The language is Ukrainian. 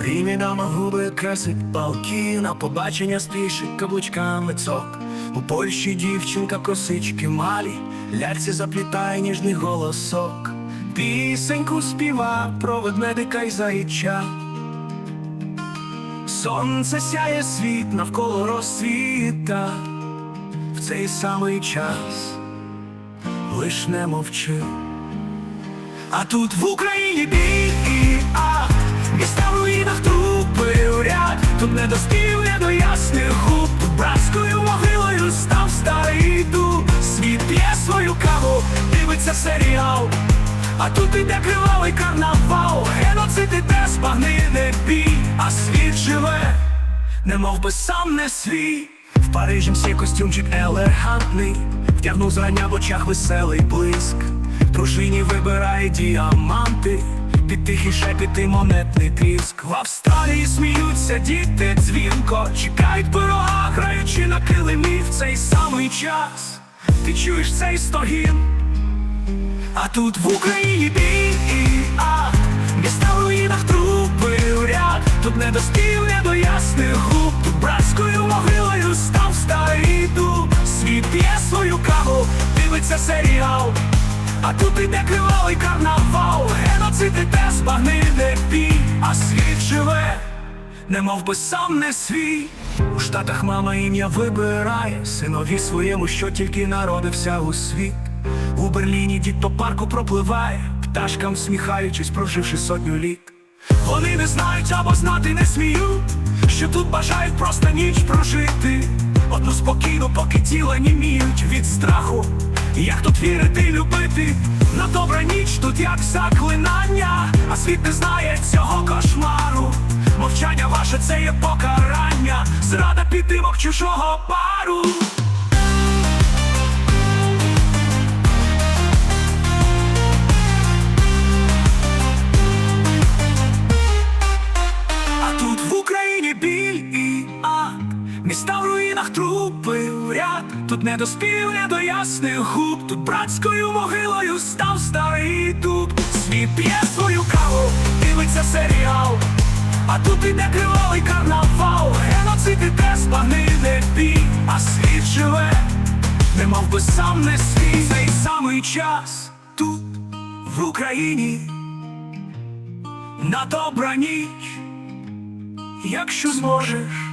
Рімінами губи красить палки, на побачення спішить каблучками цок. У Польщі дівчинка косички малі, ляльці заплітає ніжний голосок. Пісеньку співа про ведмедика й заїча. Сонце сяє світ навколо розсвіта в цей самий час лиш не мовчи. А тут в Україні бій і ах, дивиться серіал, а тут іде кривавий карнавал, геноцид іде збагнений бій, а світ живе, немов би сам не свій. В Парижі мсі костюмчик елегантний, втягнув зрання в очах веселий блиск. Дружині вибирає діаманти, під тихий шепіт і монетний тріск. В Австралії сміються діти дзвінко, чекають пирога, граючи на килимі в цей самий час. Ти чуєш цей стогін? А тут в Україні бій і ах, міста в руїнах трупи у ряд, тут не до спів, не до ясних губ, тут братською могилою став старий дуб. Світ п'є свою каву, дивиться серіал, а тут іде кривавий карнавал, геноцид іде збагнений бій, а світ живе, немов би сам не свій. У Штатах мама ім'я вибирає синові своєму, що тільки народився у світ. У Берліні дід по парку пропливає, пташкам всміхаючись, проживши сотню літ. Вони не знають або знати не сміють, що тут бажають просто ніч прожити. Одну спокійну, поки тіла німіють від страху. Як тут вірити любити? На добра ніч тут як заклинання, а світ не знає цього кошмару. Мовчання ваше це є покарання, зрада підтримок чужого пару. Міста в руїнах трупи в ряд. Тут не до спів, не до ясних губ. Тут братською могилою став старий дуб. Світ п'є свою каву, дивиться серіал. А тут іде кривавий карнавал. Геноцид іде збагнений бій. А світ живе, не мав би сам не свій. Цей самий час тут, в Україні. На добра ніч Якщо зможеш